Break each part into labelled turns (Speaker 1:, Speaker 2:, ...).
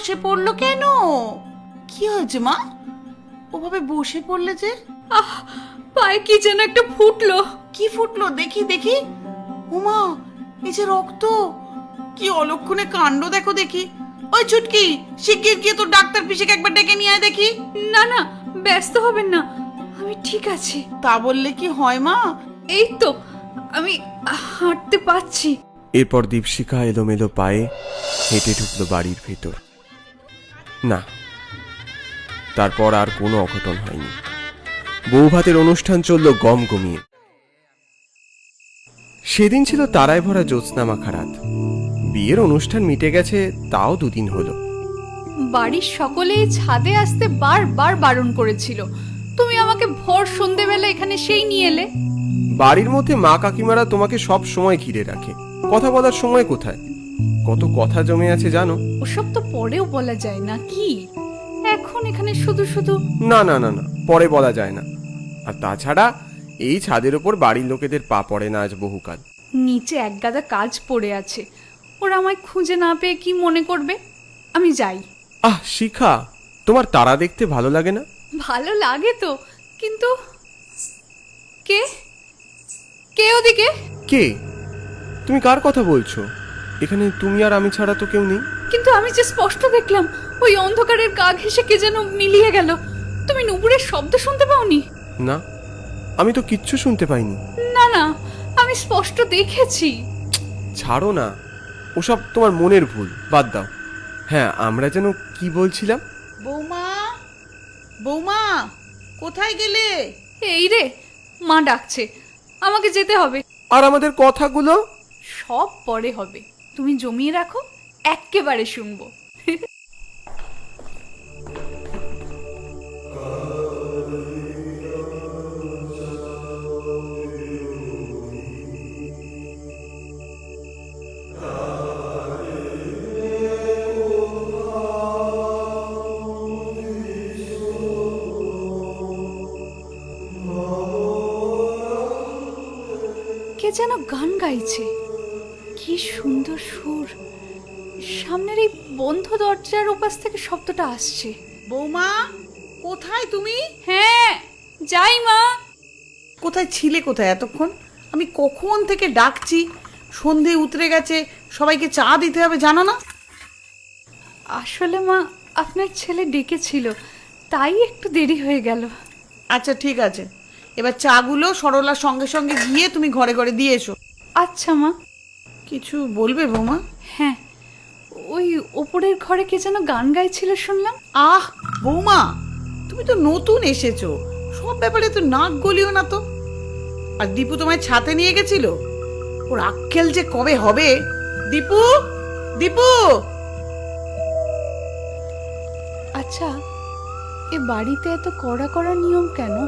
Speaker 1: বসে পড়ল কেন? কি হয়েছে মা? ওভাবে বসে পড়লে যে?
Speaker 2: আহ পায়ে কি যেন একটা ফুটলো।
Speaker 1: কি ফুটলো? দেখি দেখি। উমা এই যে রক্ত। কি অলক্ষণে কাণ্ড দেখো দেখি। ওই ছুটকি শিগগির গিয়ে তোর ডাক্তার পিসিকে একবার ডেকে নিয়ে আয় দেখি।
Speaker 2: না না ব্যস্ত হবেন না। আমি ঠিক আছি।
Speaker 1: তা বললে কি হয় মা?
Speaker 2: এই তো আমি হাঁটতে পারছি।
Speaker 3: এরপর দীপশিখা এলোমেলো পায়ে হেঁটে ঢুকলো বাড়ির ভেতর। না তারপর আর কোনো অঘটন হয়নি। বৌভাতের অনুষ্ঠান চলল গম গমিয়ে। সেদিন ছিল তারায় ভরা জ্যোৎস্না মাখা রাত বিয়ের অনুষ্ঠান মিটে গেছে তাও দুদিন হলো।
Speaker 2: বাড়ির সকলেই ছাদে আসতে বারবার বারণ করেছিল। তুমি আমাকে ভোর সন্ধেবেলা এখানে সেই নিয়ে এলে।
Speaker 3: বাড়ির মধ্যে মা কাকিমারা তোমাকে সব সময় ঘিরে রাখে। কথা বলার সময় কোথায়? কত কথা জমে আছে জানো?
Speaker 2: ওসব তো পরেও বলা যায় না কি? এখন এখানে শুধু শুধু
Speaker 3: না না না না পরে বলা যায় না। আর তাছাড়া এই ছাদের ওপর বাড়ির লোকেদের পা পড়ে না আজ বহুকাল।
Speaker 2: নিচে একগাদা কাজ পড়ে আছে। ওরা আমায় খুঁজে না পেয়ে কি মনে করবে? আমি যাই।
Speaker 3: আহ শিখা তোমার তারা দেখতে ভালো লাগে না?
Speaker 2: ভালো লাগে তো কিন্তু কে? কে ওদিকে?
Speaker 3: কে? তুমি কার কথা বলছো? এখানে তুমি আর আমি ছাড়া তো কেউ নেই।
Speaker 2: কিন্তু আমি যে স্পষ্ট দেখলাম ওই অন্ধকারের গা ঘেসে কে যেন মিলিয়ে গেল। তুমি নুপুরের শব্দ শুনতে পাওনি?
Speaker 3: না আমি তো কিচ্ছু শুনতে পাইনি।
Speaker 2: না না আমি স্পষ্ট দেখেছি।
Speaker 3: ছাড়ো না ওসব তোমার মনের ভুল বাদ দাও। হ্যাঁ আমরা যেন কি বলছিলাম?
Speaker 1: বৌমা বৌমা কোথায় গেলে?
Speaker 2: এই রে মা ডাকছে আমাকে যেতে হবে।
Speaker 3: আর আমাদের কথাগুলো?
Speaker 2: সব পরে হবে। তুমি জমিয়ে রাখো এক্কেবারে শুনব। কে যেন গান গাইছে। কি সুন্দর সুর। সামনের এই বন্ধ দরজার উপাস থেকে শব্দটা আসছে।
Speaker 1: বৌমা কোথায় তুমি?
Speaker 2: হ্যাঁ যাই মা।
Speaker 1: কোথায় ছিলে কোথায় এতক্ষণ? আমি কখন থেকে ডাকছি? সন্ধে উতরে গেছে সবাইকে চা দিতে হবে জানো না?
Speaker 2: আসলে মা আপনার ছেলে ডেকেছিল তাই একটু দেরি হয়ে গেল।
Speaker 1: আচ্ছা ঠিক আছে। এবার চাগুলো সরলার সঙ্গে সঙ্গে গিয়ে তুমি ঘরে ঘরে দিয়ে এসো।
Speaker 2: আচ্ছা মা।
Speaker 1: কিছু বলবে বৌমা?
Speaker 2: হ্যাঁ ওই ওপরের ঘরে কে যেন গান গাইছিল শুনলাম।
Speaker 1: আহ বৌমা তুমি তো নতুন এসেছ। সব ব্যাপারে তো নাক গলিও না তো। আর দীপু তোমায় ছাতে নিয়ে গেছিল? ওর আক্কেল যে কবে হবে? দীপু দীপু!
Speaker 2: আচ্ছা এ বাড়িতে এত কড়া কড়া নিয়ম কেন?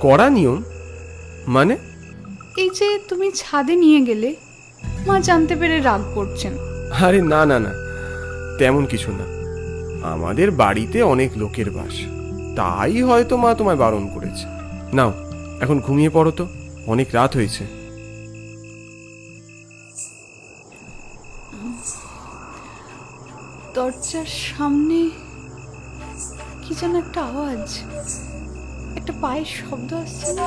Speaker 3: কড়া নিয়ম? মানে?
Speaker 2: এই যে তুমি ছাদে নিয়ে গেলে মা জানতে পেরে রাগ করছেন।
Speaker 3: আরে না না না তেমন কিছু না। আমাদের বাড়িতে অনেক লোকের বাস। তাই হয়তো মা তোমায় বারণ করেছে। নাও এখন ঘুমিয়ে পড়ো তো অনেক রাত হয়েছে।
Speaker 2: দরজার সামনে কি যেন একটা আওয়াজ একটা পায়ের শব্দ আসছে না?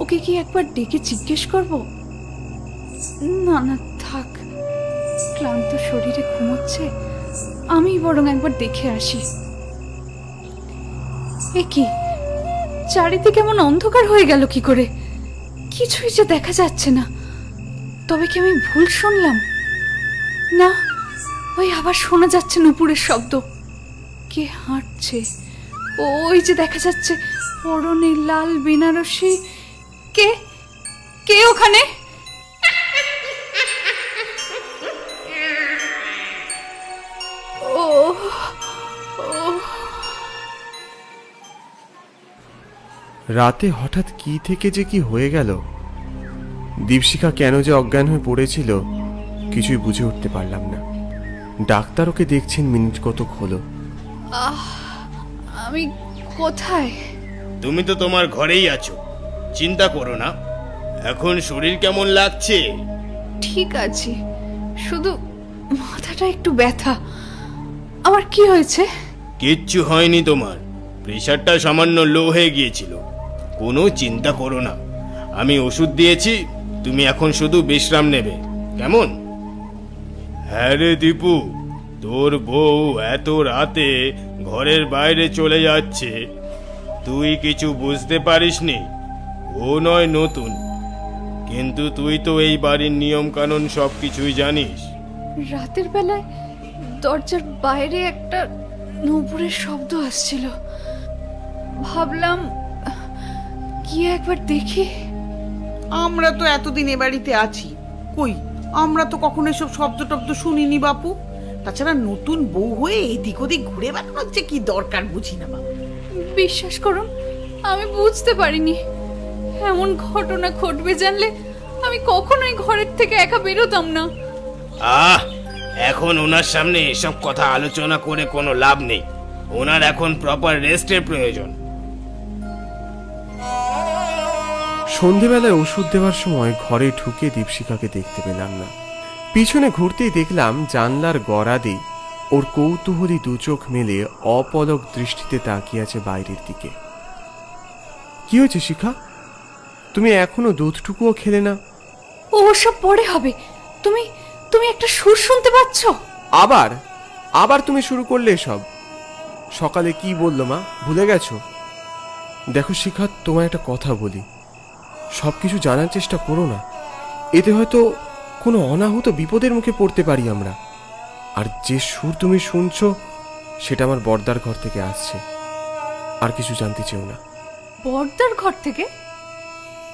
Speaker 2: ওকে কি একবার ডেকে জিজ্ঞেস করব? না থাক। ক্লান্ত শরীরে ঘুমোচ্ছে। আমি বরং একবার দেখে আসি। এ চারিদিকে এমন অন্ধকার হয়ে গেল কি করে? কিছুই যে দেখা যাচ্ছে না। তবে কি আমি ভুল শুনলাম? না, ওই আবার শোনা যাচ্ছে নুপুরের শব্দ। কে হাঁটছে? ওই যে দেখা যাচ্ছে, পরনে লাল বেনারসি। কে? কে ওখানে?
Speaker 3: রাতে হঠাৎ কি থেকে যে কি হয়ে গেল? দীপশিখা কেন যে অজ্ঞান হয়ে পড়েছিল কিছুই বুঝে উঠতে পারলাম না। ডাক্তার ওকে দেখছেন মিনিট কতক হলো।
Speaker 2: আমি কোথায়?
Speaker 4: তুমি তো তোমার ঘরেই আছো। চিন্তা করো না। এখন শরীর কেমন লাগছে?
Speaker 2: ঠিক আছে। শুধু মাথাটা একটু ব্যথা। আমার কি হয়েছে?
Speaker 4: কিচ্ছু হয়নি তোমার। প্রেশারটা সামান্য লো হয়ে গিয়েছিল। কোনো চিন্তা করো না। আমি ওষুধ দিয়েছি তুমি এখন শুধু বিশ্রাম নেবে। কেমন? হ্যাঁ রে দীপু তোর বউ এত রাতে ঘরের বাইরে চলে যাচ্ছে। তুই কিছু বুঝতে পারিসনি? ও নয় নতুন। কিন্তু তুই তো এই বাড়ির নিয়ম কানুন সব কিছুই জানিস।
Speaker 2: রাতের বেলায় দরজার বাইরে একটা নূপুরের শব্দ আসছিল। ভাবলাম গিয়ে একবার দেখি।
Speaker 1: আমরা তো এতদিন এ বাড়িতে আছি। কই আমরা তো কখনো এসব শব্দ টব্দ শুনিনি বাপু। তাছাড়া নতুন বউ হয়ে এদিক ওদিক ঘুরে বেড়ানোর যে কি দরকার বুঝি না বাবা
Speaker 2: বিশ্বাস করুন আমি বুঝতে পারিনি। এমন ঘটনা ঘটবে জানলে আমি কখনোই ঘরের থেকে একা বেরোতাম না।
Speaker 4: আহ এখন ওনার সামনে এসব কথা আলোচনা করে কোনো লাভ নেই। ওনার এখন প্রপার রেস্টের প্রয়োজন।
Speaker 3: সন্ধেবেলায় ওষুধ দেওয়ার সময় ঘরে ঢুকে দীপশিখাকে দেখতে পেলাম না। পিছনে ঘুরতেই দেখলাম জানলার গড়াদি ওর কৌতূহলী দু চোখ মেলে অপলক দৃষ্টিতে তাকিয়ে আছে বাইরের দিকে। কি হয়েছে শিখা? তুমি এখনও দুধটুকুও খেলে না?
Speaker 2: ও সব পরে হবে। তুমি তুমি একটা সুর শুনতে পাচ্ছ?
Speaker 3: আবার আবার তুমি শুরু করলে সব সকালে কি বলল মা? ভুলে গেছো? দেখো শিখা তোমায় একটা কথা বলি। সব কিছু জানার চেষ্টা করো না। এতে হয়তো কোনো অনাহুত বিপদের মুখে পড়তে পারি আমরা। আর যে সুর তুমি শুনছো সেটা আমার বর্দার ঘর থেকে আসছে। আর কিছু জানতে চেও না।
Speaker 2: বর্দার ঘর থেকে?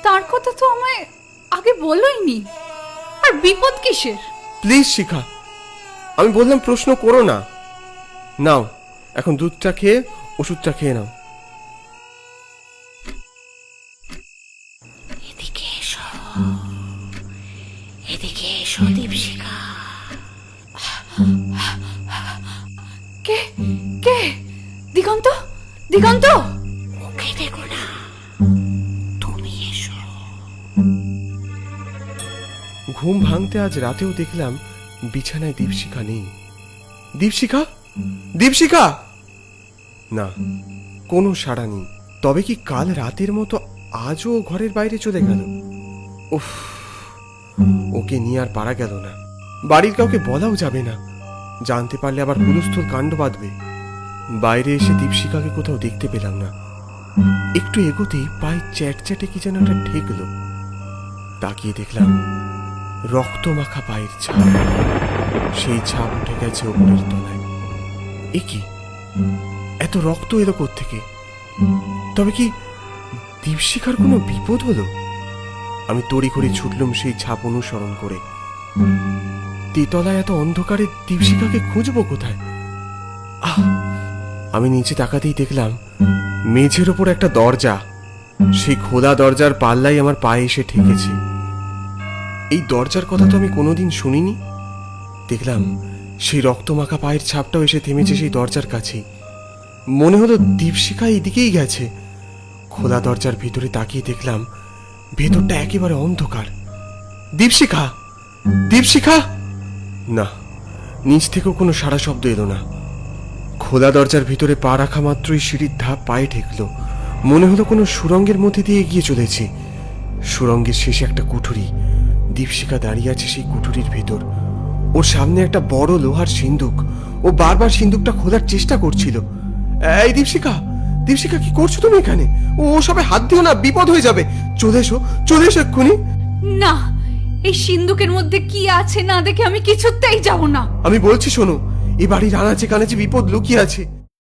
Speaker 2: তার কথা তো আমায় আগে বলোইনি আর বিপদ কিসের?
Speaker 3: প্লিজ শিখা। আমি বললাম প্রশ্ন করো না। নাও এখন দুধটা খেয়ে ওষুধটা খেয়ে নাও।
Speaker 2: দিগন্ত!
Speaker 5: ওকে দেখো না। তুমি এসো।
Speaker 3: ঘুম ভাঙতে আজ রাতেও দেখলাম বিছানায় দীপশিখা নেই। দীপশিখা? দীপশিখা? না, কোনো সাড়া নেই। তবে কি কাল রাতের মতো আজও ঘরের বাইরে চলে গেল? উফ, ওকে নিয়ে আর পারা গেল না। বাড়ির কাউকে বলাও যাবে না। জানতে পারলে আবার হুলস্থুল কাণ্ড বাঁধবে। বাইরে এসে দীপশিখাকে কোথাও দেখতে পেলাম না। একটু এগোতেই পায়ে চ্যাট চ্যাটে কি যেন একটা ঠেকলো। তাকিয়ে দেখলাম রক্ত মাখা পায়ের ছাপ। সেই ছাপ উঠে গেছে ওপরের তলায়। এ কি? এত রক্ত এলো থেকে তবে কি দীপশিখার কোনো বিপদ হলো? আমি তড়ি তড়িঘড়ি ছুটলুম সেই ছাপ অনুসরণ করে। তেতলায় এত অন্ধকারে দীপশিখাকে খুঁজবো কোথায়? আহ! আমি নিচে তাকাতেই দেখলাম মেঝের ওপর একটা দরজা। সেই খোলা দরজার পাল্লাই আমার পায়ে এসে ঠেকেছে। এই দরজার কথা তো আমি কোনোদিন শুনিনি। দেখলাম সেই রক্তমাখা পায়ের ছাপটাও এসে থেমেছে সেই দরজার কাছেই মনে হলো দীপশিখা এদিকেই গেছে। খোলা দরজার ভিতরে তাকিয়ে দেখলাম ভেতরটা একেবারে অন্ধকার। দীপশিখা! দীপশিখা! না, নিচ থেকেও কোনো সারা শব্দ এলো না। খোলা দরজার ভিতরে পা রাখা মাত্রই সিঁড়ির ধাপ পায়ে ঠেকলো। মনে হলো কোনো সুরঙ্গের মধ্যে দিয়ে এগিয়ে চলেছে। সুরঙ্গের শেষে একটা কুঠুরি। দীপশিখা দাঁড়িয়ে আছে সেই কুঠুরির ভেতর। ওর সামনে একটা বড় লোহার সিন্দুক। ও বারবার সিন্দুকটা খোলার চেষ্টা করছিল। এই দীপশিখা! দীপশিখা কি করছ তুমি এখানে? ও সবে হাত দিও না বিপদ হয়ে যাবে। চলে এসো চলে এসো এক্ষুনি।
Speaker 2: না এই সিন্ধুকের মধ্যে কি আছে না দেখে আমি কিছুতেই যাব না।
Speaker 3: আমি বলছি শোনো এ বাড়ির আনাচে কানাচে বিপদ লুকিয়ে আছে।